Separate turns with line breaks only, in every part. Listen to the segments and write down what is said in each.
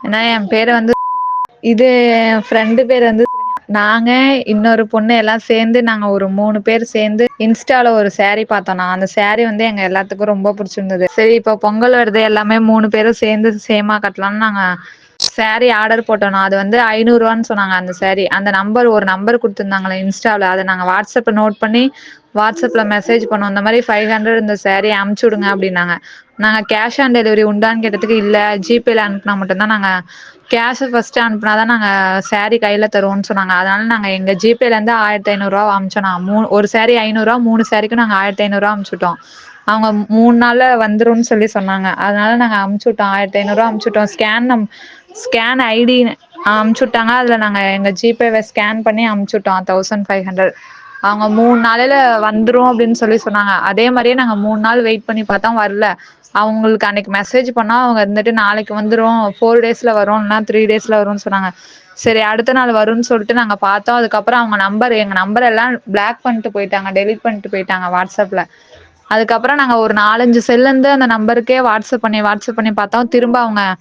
ஏன்னா என் பேரு வந்து இது என் ஃப்ரெண்டு பேர் வந்து நாங்க இன்னொரு பொண்ணு எல்லாம் சேர்ந்து நாங்க ஒரு மூணு பேர் சேர்ந்து இன்ஸ்டால ஒரு சேரீ நான் அந்த சேரீ வந்து எங்க எல்லாத்துக்கும் ரொம்ப புடிச்சிருந்தது. சரி இப்போ பொங்கல் வருது எல்லாமே மூணு பேரும் சேர்ந்து சேமா கட்டலாம்னு நாங்க சேரீ ஆர்டர் போட்டோம். அது வந்து ஐநூறுவான்னு சொன்னாங்க அந்த சாரி அந்த நம்பர் ஒரு நம்பர் கொடுத்துருந்தாங்களே இன்ஸ்டாவில் அதை நாங்க வாட்ஸ்அப்ப நோட் பண்ணி வாட்ஸ்அப்ல மெசேஜ் பண்ணோம். இந்த மாதிரி ஃபைவ் ஹண்ட்ரட் இந்த சேரீ அமுச்சு விடுங்க அப்படின்னாங்க. நாங்க கேஷ் ஆன் டெலிவரி உண்டான்னு கேட்டதுக்கு இல்ல ஜிபேல அனுப்புனா நாங்கள் நாங்க ஃபஸ்ட்டு ஃபர்ஸ்ட் தான் நாங்க சேரீ கையில் தருவோம்னு சொன்னாங்க. அதனால நாங்க எங்க ஜிபேலேருந்து இருந்து ஆயிரத்தி ஐநூறுரூவா அம்ச்சோ நா மூ ஒரு சாரி ஐநூறுரூவா மூணு சாரிக்கும் நாங்க ஆயிரத்தி ஐநூறுரூவா அம்ச்சுட்டோ அவங்க மூணு நாள்ல வந்துரும்னு சொல்லி சொன்னாங்க. அதனால நாங்க விட்டோம். ஆயிரத்தி ஐநூறுவா அமுச்சுட்டோம் ஸ்கேன் நம் ஸ்கேன் ஐடி அமுச்சுட்டாங்க அதுல நாங்க எங்க ஜிபேவை ஸ்கேன் பண்ணி அமுச்சுட்டோம் தௌசண்ட் ஃபைவ் ஹண்ட்ரட் அவங்க மூணு நாளையில வந்துரும் அப்படின்னு சொல்லி சொன்னாங்க. அதே மாதிரியே நாங்க மூணு நாள் வெயிட் பண்ணி பார்த்தா வரல. அவங்களுக்கு அன்னைக்கு மெசேஜ் பண்ணா அவங்க இருந்துட்டு நாளைக்கு வந்துரும் ஃபோர் டேஸ்ல வரும்னா த்ரீ டேஸ்ல வரும்னு சொன்னாங்க. சரி அடுத்த நாள் வரும்னு சொல்லிட்டு நாங்க பார்த்தோம். அதுக்கப்புறம் அவங்க நம்பர் எங்க நம்பர் எல்லாம் பிளாக் பண்ணிட்டு போயிட்டாங்க டெலிட் பண்ணிட்டு போயிட்டாங்க வாட்ஸ்அப்ல அதுக்கப்புறம் நாங்க ஒரு நாலஞ்சு செல்லுந்து அந்த நம்பருக்கே வாட்ஸ்அப் பண்ணி வாட்ஸ்அப் பண்ணி பார்த்தோம். திரும்ப அவங்க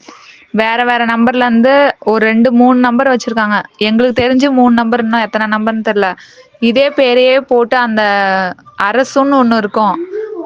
வேற வேற நம்பர்ல இருந்து ஒரு ரெண்டு மூணு நம்பர் வச்சிருக்காங்க. எங்களுக்கு தெரிஞ்சு மூணு நம்பர் இன்னும் எத்தனை நம்பர்ன்னு தெரியல. இதே பேரையே போட்டு அந்த அரசுன்னு ஒன்று இருக்கும்.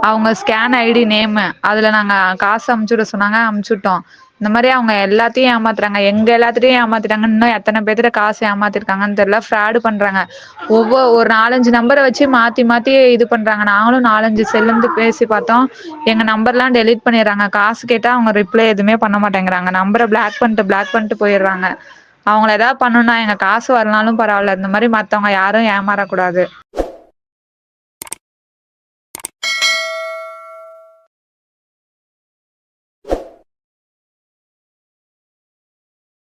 அவங்க ஸ்கேன் ஐடி நேமு அதில் நாங்கள் காசு அமுச்சுட சொன்னாங்க அமுச்சுட்டோம். இந்த மாதிரி அவங்க எல்லாத்தையும் ஏமாத்துறாங்க. எங்க எல்லாத்துட்டையும் ஏமாத்திட்டாங்க. இன்னும் எத்தனை பேர்த்திட்ட காசு ஏமாத்திருக்காங்கன்னு தெரியல. ஃப்ராடு பண்றாங்க. ஒவ்வொரு ஒரு நாலஞ்சு நம்பரை வச்சு மாத்தி மாத்தி இது பண்றாங்க. நாங்களும் நாலஞ்சு செல்லுந்து பேசி பார்த்தோம். எங்க நம்பர்லாம் டெலிட் பண்ணிடுறாங்க. காசு கேட்டா அவங்க ரிப்ளை எதுவுமே பண்ண மாட்டேங்கிறாங்க. நம்பரை பிளாக் பண்ணிட்டு பிளாக் பண்ணிட்டு போயிடுறாங்க. அவங்கள ஏதாவது பண்ணணும்னா எங்க காசு வரலனாலும் பரவாயில்ல. இந்த மாதிரி மத்தவங்க யாரும் ஏமாறக்கூடாது.